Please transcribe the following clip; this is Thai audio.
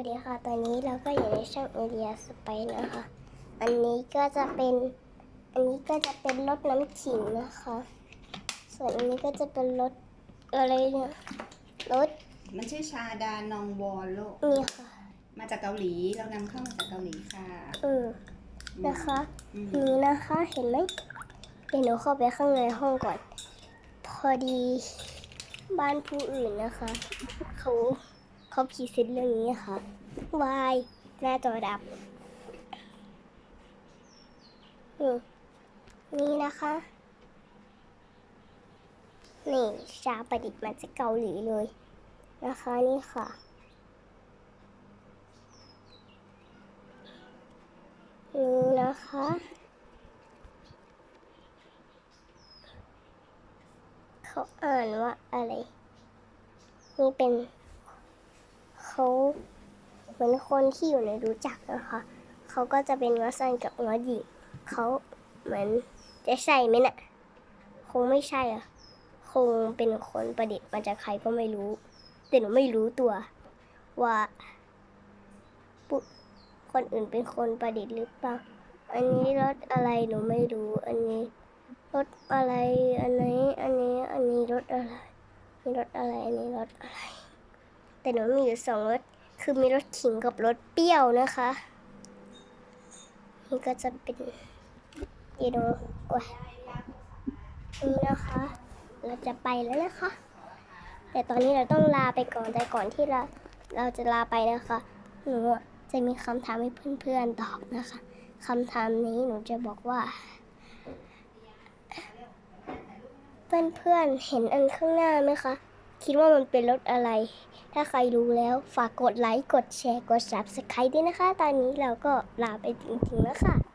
วัสดีค่ะ ตอนนี้เราก็อยู่ในช่องเอเรียสไปนะคะ อันนี้ก็จะเป็น อันนี้ก็จะเป็นรถน้ำขิงนะคะ ส่วนอันนี้ก็จะเป็นรถอะไรเนี่ยรถมันชื่อชาดานองวอลโลกนี่ค่ะ มาจากเกาหลี เรานำเข้ามาจากเกาหลีค่ะอืมนะคะอืมนี่นะคะ เห็นไหมเดี๋ยวหนูเข้าไปข้างในห้องก่อน พอดีบ้านผู้อื่นนะคะ เขา เขาพรีเซนต์เรื่องนี้ค่ะวายหน้าจอดับนี่นี่นะคะ นี่ชาประดิษฐ์มาจากเกาหลีเลย นะคะนี่ค่ะนี่นะคะเขาอ่านว่าอะไร นี่เป็น เขาเหมือนคนที่อยู่ในรู้จักนะคะเขาก็จะเป็นงอสันกับงอหญิงเขาเหมือนจะใช่ไหมนะ่ะคงไม่ใช่อะ คงเป็นคนประดิษฐ์มาจากใครก็ไม่รู้ แต่หนูไม่รู้ตัว ว่าคนอื่นเป็นคนประดิษฐ์หรือเปล่า อันนี้รถอะไรหนูไม่รู้ อันนี้รถอะไร อันนี้ อันนี้ อันนี้รถอะไรมีรถอะไร อันนี้รถอะไร แต่หนูมีอยู่สองรถคือมีรถขิงกับรถเปรี้ยวนะคะนี่ก็จะเป็นยีโดโอ้ยนี่นะคะ เราจะไปแล้วนะคะ แต่ตอนนี้เราต้องลาไปก่อนแต่ก่อนที่เราเราจะลาไปนะคะหนูจะมีคำถามให้เพื่อนๆตอบนะคะคำถามนี้หนูจะบอกว่า เพื่อนๆเห็นอันข้างหน้าไหมคะ คิดว่ามันเป็นรถอะไร ถ้าใครรู้แล้วฝากกดไลค์ กดแชร์ กด subscribe ด้วยนะคะ ตอนนี้เราก็ลาไปจริงๆแล้วค่ะ